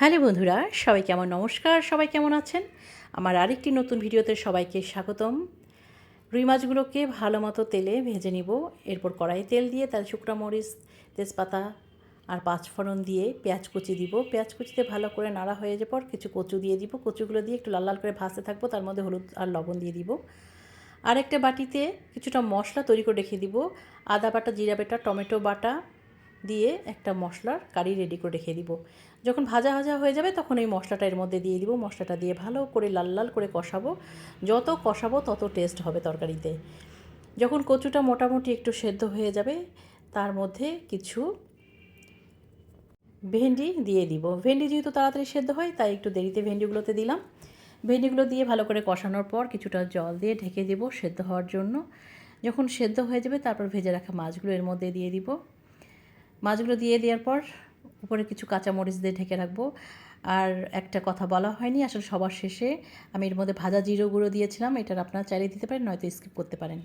Hello বন্ধুরা সবাইকে আমার নমস্কার, সবাই কেমন আছেন? আমার আরেকটি নতুন ভিডিওতে সবাইকে স্বাগতম। রুই মাছগুলোকে ভালো মতো তেলে ভেজে নিব। এরপর কড়াই তেল দিয়ে তার শুকনো মরিচ, তেজপাতা আর পাঁচফোড়ন দিয়ে পেঁয়াজ কুচি দিব। পেঁয়াজ কুচিতে ভালো করে নাড়া হয়ে যাওয়ার পর কিছু কচু দিয়ে দিব। কচুগুলো দিয়ে একটু লাল লাল করে ভাজতে থাকব। তার মধ্যে হলুদ আর লবণ দিয়ে দিব। আর একটা বাটিতে কিছুটা মশলা তৈরি করে রেখে দিব। আদা বাটা, জিরা বাটা, টমেটো বাটা দিয়ে একটা মশলার কারি রেডি করে রেখে দিব। যখন ভাজা ভাজা হয়ে যাবে তখন এই মশলাটা এর মধ্যে দিয়ে দিব। মশলাটা দিয়ে ভালো করে লাল লাল করে কষাবো। যত কষাবো তত টেস্ট হবে তরকারিতে। যখন কচুটা মোটামুটি একটু সেদ্ধ হয়ে যাবে, তার মধ্যে কিছু ভেন্ডি দিয়ে দিব। ভেন্ডি যেহেতু তাড়াতাড়ি সেদ্ধ হয়, তাই একটু দেরিতে ভেন্ডিগুলোতে দিলাম। ভেন্ডিগুলো দিয়ে ভালো করে কষানোর পর কিছুটা জল দিয়ে ঢেকে দেব সেদ্ধ হওয়ার জন্য। যখন সেদ্ধ হয়ে যাবে, তারপর ভেজে রাখা মাছগুলো এর মধ্যে দিয়ে দিব। মাছগুলো দিয়ে দেওয়ার পর উপরে কিছু কাঁচামরিচ দিয়ে ঢেকে রাখব। আর একটা কথা বলা হয়নি, আসলে সবার শেষে। আমি এর মধ্যে ভাজা জিরো গুঁড়ো দিয়েছিলাম, এটার আপনারা চাইলে দিতে পারেন, নয়তো স্কিপ করতে পারেন।